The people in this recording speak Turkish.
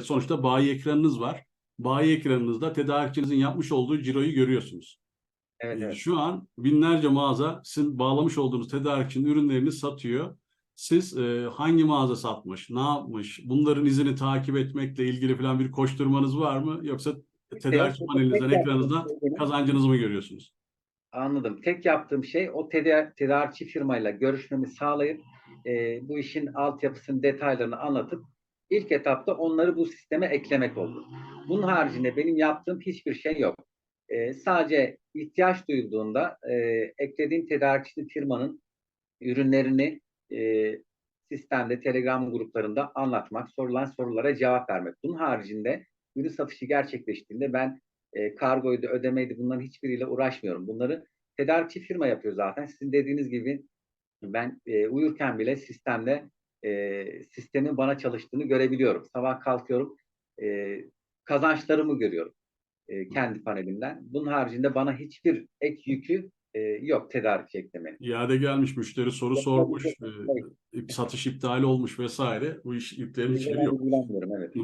sonuçta bayi ekranınız var. Bayi ekranınızda tedarikçinizin yapmış olduğu ciroyu görüyorsunuz. Evet, Ee, evet. Şu an binlerce mağaza sizin bağlamış olduğunuz tedarikçinin ürünlerini satıyor. Siz e, hangi mağaza satmış, ne yapmış, bunların izini takip etmekle ilgili falan bir koşturmanız var mı? Yoksa tedarikçi Yok, panelinizden, ekranınızdan şey kazancınızı mı görüyorsunuz? Anladım. Tek yaptığım şey o teda- tedarikçi firmayla görüşmemi sağlayıp e, bu işin altyapısının detaylarını anlatıp ilk etapta onları bu sisteme eklemek oldu. Bunun haricinde benim yaptığım hiçbir şey yok. E, sadece ihtiyaç duyulduğunda e, eklediğim tedarikçi firmanın ürünlerini e, sistemde, Telegram gruplarında anlatmak, sorulan sorulara cevap vermek. Bunun haricinde ürün satışı gerçekleştiğinde ben e, kargoydu, ödemeydi bunların hiçbiriyle uğraşmıyorum. Bunları tedarikçi firma yapıyor zaten. Sizin dediğiniz gibi ben e, uyurken bile sistemde e, sistemin bana çalıştığını görebiliyorum. Sabah kalkıyorum, e, kazançlarımı görüyorum e, kendi panelimden. Bunun haricinde bana hiçbir ek yükü e, yok tedarikçi eklemenin. İade gelmiş, müşteri soru Yok, sormuş, e, satış iptali olmuş vesaire. Bu iş yüklerin içeri yok. Evet.